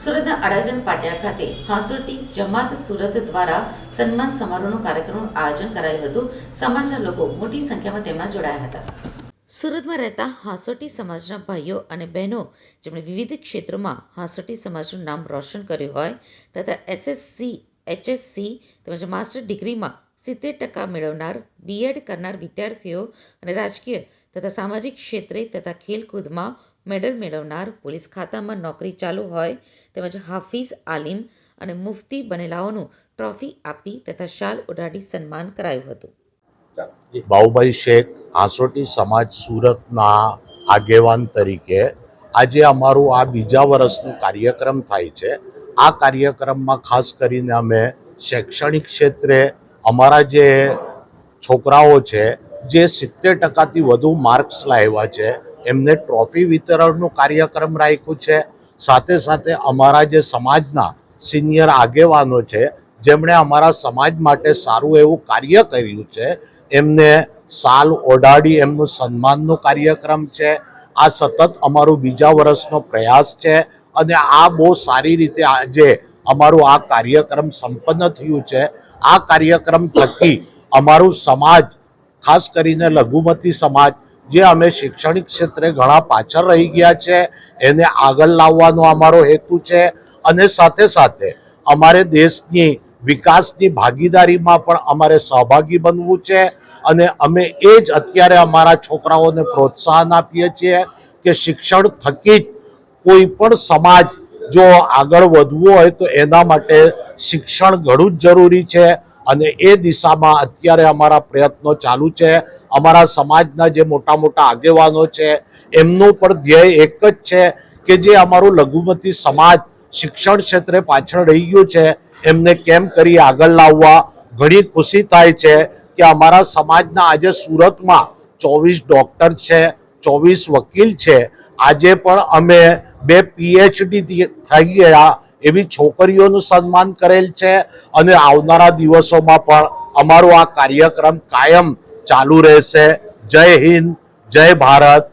સુરતના અડાજણ પાટિયા ખાતે હાંસોટી જમાત સુરત દ્વારા સન્માન સમારોહનું કાર્યક્રમનું આયોજન કરાયું હતું. સમાજના લોકો મોટી સંખ્યામાં તેમાં જોડાયા હતા. સુરતમાં રહેતા હાંસોટી સમાજના ભાઈઓ અને બહેનો જેમણે વિવિધ ક્ષેત્રોમાં હાંસોટી સમાજનું નામ રોશન કર્યું હોય તથા એસએસસી, એચએસસી તેમજ માસ્ટર ડિગ્રીમાં સિત્તેર ટકા મેળવનાર બીએડ કરનાર વિદ્યાર્થીઓ અને રાજકીય તથા સામાજિક ક્ષેત્રે તથા ખેલકૂદમાં મેડલ મેળવનાર પોલીસ ખાતામાં નોકરી ચાલુ હોય તેમજ હાફિઝ આલિમ અને મુફતી બનેલાઓનું ટ્રોફી આપી તથા શાલ ઉડાડી સન્માન કરાયું હતું. બાઉભાઈ શેખ આસોટી સમાજ સુરતના આગેવાન તરીકે આજે અમારું આ બીજા વર્ષનું કાર્યક્રમ થાય છે. આ કાર્યક્રમમાં ખાસ કરીને અમે શૈક્ષણિક ક્ષેત્રે અમારા જે છોકરાઓ છે, જે સિત્તેર ટકાથી વધુ માર્ક્સ લાવ્યા છે એમને ટ્રોફી વિતરણનું કાર્યક્રમ રાખ્યું છે. સાથે સાથે અમારા જે સમાજના સિનિયર આગેવાનો છે, જેમણે અમારા સમાજ માટે સારું એવું કાર્ય કર્યું છે, એમને સાલ ઓઢાડી એમનું સન્માનનો કાર્યક્રમ છે. આ સતત અમારું બીજા વર્ષનો પ્રયાસ છે અને આ બહુ સારી રીતે આજે અમારું આ કાર્યક્રમ સંપન્ન થયું છે. આ કાર્યક્રમ થકી અમારું સમાજ, ખાસ કરીને લઘુમતી સમાજ જે અમે શૈક્ષણિક ક્ષેત્રે ઘણા પાછળ રહી ગયા છે, એને આગળ લાવવાનો અમારો હેતુ છે અને સાથે સાથે અમારે દેશની વિકાસની ભાગીદારીમાં પણ અમારે સહભાગી બનવું છે અને અમે એ જ અત્યારે અમારા છોકરાઓને પ્રોત્સાહન આપીએ છીએ કે શિક્ષણ થકી જ કોઈ પણ સમાજ જો આગળ વધવું હોય તો એના માટે શિક્ષણ ઘણું જ જરૂરી છે. અને એ દિશામાં અત્યારે અમારા પ્રયત્નો ચાલુ છે. અમારા સમાજના જે મોટા મોટા આગેવાનો છે, એમનું પણ ધ્યેય એક જ છે કે જે અમારું લઘુમતી સમાજ શિક્ષણ ક્ષેત્રે પાછળ રહી ગયું છે. એમને કેમ કરી આગળ લાવવા? ઘણી ખુશી થાય છે કે અમારા સમાજના આજે સુરતમાં ચોવીસ ડૉક્ટર છે, ચોવીસ વકીલ છે. આજે પણ અમે બે પીએચડી થઈ ગયા એવી છોકરીઓનું સન્માન કરેલ છે અને આવનારા દિવસોમાં પણ અમારો આ કાર્યક્રમ કાયમ ચાલુ રહેશે. જય હિન્દ, જય ભારત.